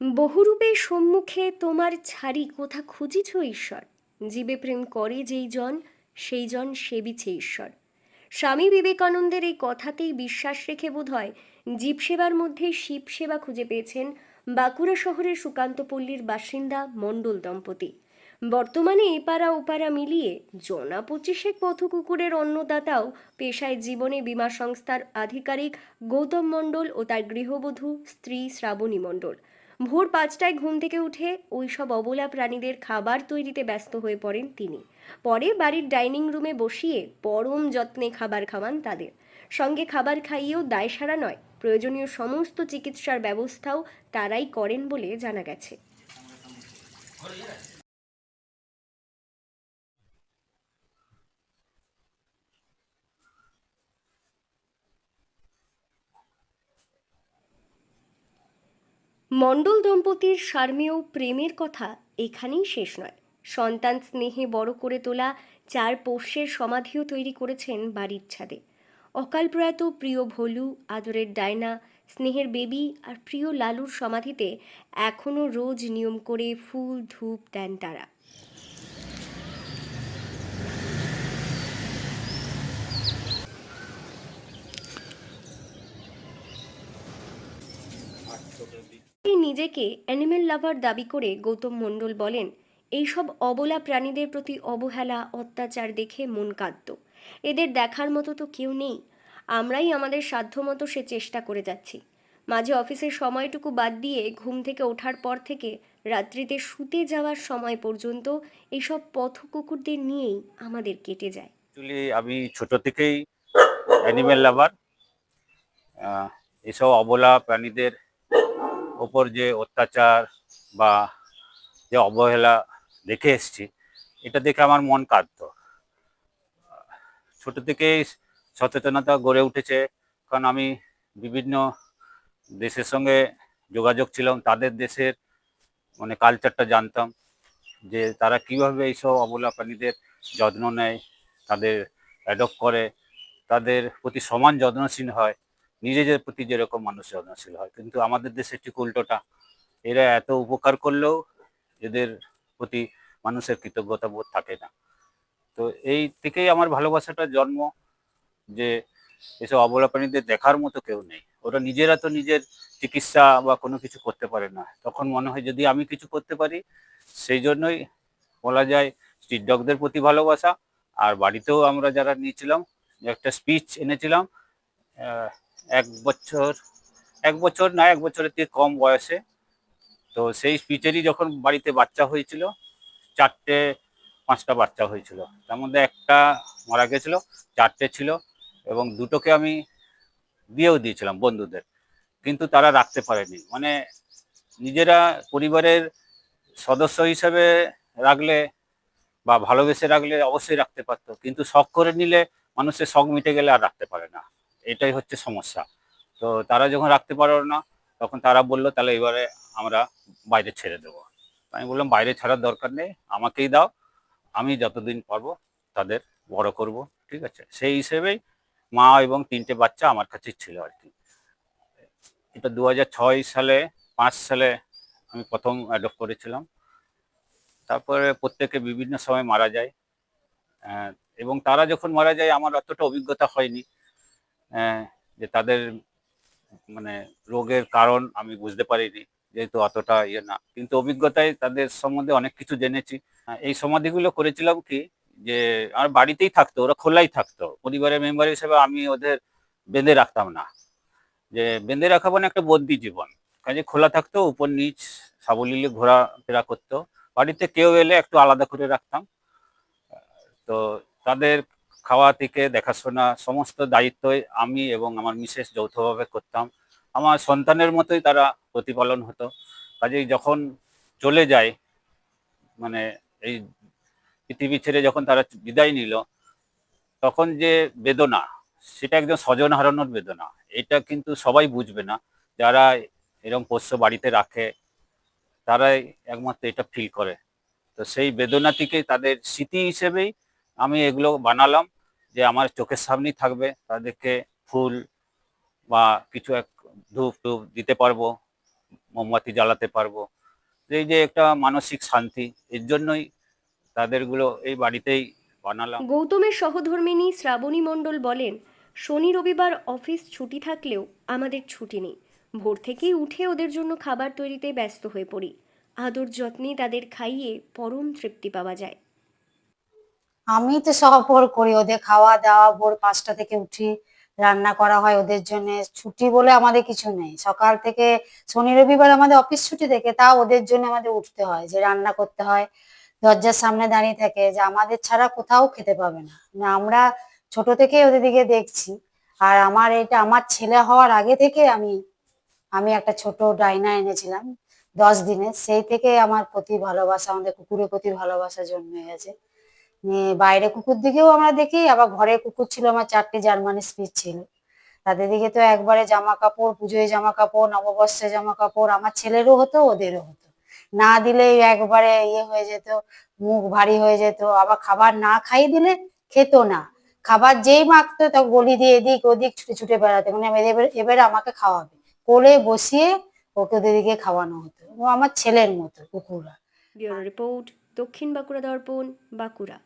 বহুরূপে সম্মুখে তোমার ছাড়ি কোথা খুঁজিছ, ঈশ্বর? জীবে প্রেম করে যেই জন, সেই জন সেবিছে, ঈশ্বর। স্বামী বিবেকানন্দের এই কথাতেই বিশ্বাস রেখে বোধ হয় জীব সেবার মধ্যে শিব সেবা খুঁজে পেয়েছেন বাঁকুড়া শহরের সুকান্তপল্লীর বাসিন্দা মণ্ডল দম্পতি। বর্তমানে এপাড়া ওপাড়া মিলিয়ে জনা পঁচিশেক পথ কুকুরের অন্নদাতাও পেশায় জীবনে বীমা সংস্থার আধিকারিক গৌতম মণ্ডল ও তার গৃহবধূ স্ত্রী শ্রাবণী মণ্ডল। ভোর পাঁচটায় ঘুম থেকে উঠে ওই সব অবলা প্রাণীদের খাবার তৈরিতে ব্যস্ত হয়ে পড়েন তিনি। পরে বাড়ির ডাইনিং রুমে বসিয়ে পরম যত্নে খাবার খাওয়ান তাদের। সঙ্গে খাবার খাইয়েও দায় সারা নয়, প্রয়োজনীয় সমস্ত চিকিৎসার ব্যবস্থাও তারাই করেন বলে জানা গেছে। মণ্ডল দম্পতির সার্মেয় প্রেমের কথা এখানেই শেষ নয়। সন্তান স্নেহে বড় করে তোলা চার পোষ্যের সমাধিও তৈরি করেছেন বাড়ির ছাদে। অকাল প্রয়াত প্রিয় ভলু, আদরের ডায়না, স্নেহের বেবি আর প্রিয় লালুর সমাধিতে এখনও রোজ নিয়ম করে ফুল, ধূপ দেন তারা। নিজেকে অ্যানিমেল লাভার দাবি করে গৌতম মণ্ডল বলেন, এইসব অবলা প্রাণীদের প্রতি অবহেলা, অত্যাচার দেখে মন কাঁদত। এদের দেখার মতো তো কেউ নেই। আমরাই আমাদের সাধ্যমতো সে চেষ্টা করে যাচ্ছি। মাঝে অফিসের সময়টুকু বাদ দিয়ে ঘুম থেকে ওঠার পর থেকে রাত্রিতে শুতে যাওয়ার সময় পর্যন্ত এইসব পথ কুকুরদের নিয়েই আমাদের কেটে যায়। অ্যাকচুয়ালি আমি ছোট থেকেই অ্যানিমেল লাভার এসব অবলা প্রাণীদের ওপর যে অত্যাচার বা যে অবহেলা দেখে এসছি, এটা দেখে আমার মন কাঁদত। ছোট থেকেই সচেতনতা গড়ে উঠেছে, কারণ আমি বিভিন্ন দেশের সঙ্গে যোগাযোগ ছিলাম, তাদের দেশের মানে কালচারটা জানতাম, যে তারা কীভাবে এইসব অবলা প্রাণীদের যত্ন নেয়, তাদের অ্যাডপ্ট করে, তাদের প্রতি সমান যত্নশীল হয়। নিজেদের প্রতি যেরকম মানুষ যত্নশীল হয়। কিন্তু আমাদের দেশে ঠিক উল্টোটা। এরা এত উপকার করলেও এদের প্রতি মানুষের কৃতজ্ঞতা বোধ থাকে না। তো এই থেকেই আমার ভালোবাসাটা জন্ম যে এসব অবলা প্রাণীদের দেখার মতো কেউ নেই। ওরা নিজেরা তো নিজের চিকিৎসা বা কোনো কিছু করতে পারে না। তখন মনে হয় যদি আমি কিছু করতে পারি, সেই জন্যই বলা যায় স্ট্রিট ডগদের প্রতি ভালোবাসা। আর বাড়িতেও আমরা যারা নিয়েছিলাম, একটা স্পিচ এনেছিলাম এক বছর এক বছর না, এক বছরের থেকে কম বয়সে। তো সেই স্পিচেরই যখন বাড়িতে বাচ্চা হয়েছিল, চারটে, পাঁচটা বাচ্চা হয়েছিল। তার মধ্যে একটা মারা গেছিল, চারটে ছিল এবং দুটোকে আমি বিয়েও দিয়েছিলাম বন্ধুদের। কিন্তু তারা রাখতে পারেনি। মানে নিজেরা পরিবারের সদস্য হিসেবে রাখলে বা ভালোবেসে রাখলে অবশ্যই রাখতে পারতো। কিন্তু শখ করে নিলে মানুষের শখ মিটে গেলে আর রাখতে পারে না। এটাই হচ্ছে সমস্যা। তো তারা যখন রাখতে পারল না, তখন তারা বলল, তাহলে এবারে আমরা বাইরে ছেড়ে দেবো। আমি বললাম, বাইরে ছাড়ার দরকার নেই, আমাকেই দাও, আমি যতদিন পারব তাদের বড় করব। ঠিক আছে? সেই হিসেবেই মা এবং তিনটে বাচ্চা আমার কাছে ছিল আর কি। এটা দু সালে, পাঁচ সালে আমি প্রথম অ্যাডপ্ট করেছিলাম। তারপরে প্রত্যেকে বিভিন্ন সময় মারা যায়। এবং তারা যখন মারা যায়, আমার অতটা অভিজ্ঞতা হয়নি। যে তাদের মানে রোগের কারণ আমি বুঝতে পারিনি, যেহেতু অতটা ইয়ে না। কিন্তু অভিজ্ঞতায় তাদের সম্বন্ধে অনেক কিছু জেনেছি। এই সমাধিগুলো করেছিলাম কি, যে আমার বাড়িতেই থাকতো, ওরা খোলাই থাকতো। পরিবারের মেম্বার হিসেবে আমি ওদের বেঁধে রাখতাম না। যে বেঁধে রাখা মানে একটা বন্দি জীবন। কাজে খোলা থাকতো, উপর নিচ সাবলীলে ঘোরাফেরা করতো। বাড়িতে কেউ এলে একটু আলাদা করে রাখতাম। তো তাদের খাওয়া থেকে দেখাশোনা, সমস্ত দায়িত্বই আমি এবং আমার মিসেস যৌথভাবে করতাম। আমার সন্তানের মতোই তারা প্রতিপালন হতো। কাজেই যখন চলে যায় মানে এই পৃথিবী ছেড়ে যখন তারা বিদায় নিল, তখন যে বেদনা, সেটা একদম স্বজন হারানোর বেদনা। এটা কিন্তু সবাই বুঝবে না। যারা এরকম পোষ্য বাড়িতে রাখে, তারাই একমাত্র এটা ফিল করে। তো সেই বেদনা তাদের স্মৃতি হিসেবেই আমি এগুলো বানালাম। যে আমার চোখের সামনেই থাকবে, তাদেরকে ফুল বা কিছু এক ধূপ টুপ দিতে পারব, মোমবাতি জ্বালাতে পারব। এই যে একটা মানসিক শান্তি, এর জন্যই তাদেরগুলো এই বাড়িতেই বানালাম। গৌতমের সহধর্মিনী শ্রাবণী মণ্ডল বলেন, শনি রবিবার অফিস ছুটি থাকলেও আমাদের ছুটি নেই। ভোর থেকেই উঠে ওদের জন্য খাবার তৈরিতে ব্যস্ত হয়ে পড়ি। আদর যত্নে তাদের খাইয়ে পরম তৃপ্তি পাওয়া যায়। আমি তো সহপর করি, ওদের খাওয়া দাওয়া, ভোর পাঁচটা থেকে উঠি, রান্না করা হয় ওদের জন্য, ছুটি বলে আমাদের কিছু নেই। সকাল থেকে শনি, রবিবার আমাদের অফিস ছুটি থেকে, তা ওদের জন্য আমাদের উঠতে হয়, যে রান্না করতে হয়, দরজার সামনে দাঁড়িয়ে থাকে, যে আমাদের ছাড়া কোথাও খেতে পাবে না। না, আমরা ছোট থেকে ওদের দিকে দেখছি, আর আমার এটা আমার ছেলে হওয়ার আগে থেকে আমি আমি একটা ছোট ডাইনা এনেছিলাম, দশ দিনে সেই থেকে আমার প্রতি ভালোবাসা, আমাদের কুকুরের প্রতি ভালোবাসা জন্মে গেছে। বাইরে কুকুর দিকেও আমরা দেখি, আবার ঘরে কুকুর ছিল আমার চারটি জার্মানি স্পিচ ছিল। তাদের দিকে তো একবারে জামা কাপড় পুজোয় জামা কাপড় নববর্ষে জামা কাপড় আমার ছেলেরও হতো, ওদেরও হতো। না দিলেই একবারে ইয়ে হয়ে যেত, মুখ ভারী হয়ে যেত, আবার খাবার না খাইয়ে দিলে খেত না। খাবার যেই মাখতো, তা গলি দিয়ে এদিক ওদিক ছুটে ছুটে বেড়াতে মানে এবার আমাকে খাওয়াবে। কোলে বসিয়ে ওকে ওদের দিকে খাওয়ানো হতো। ও আমার ছেলের মতো ব্যুরো রিপোর্ট, দক্ষিণ বাঁকুড়া দর্পণ, বাঁকুড়া।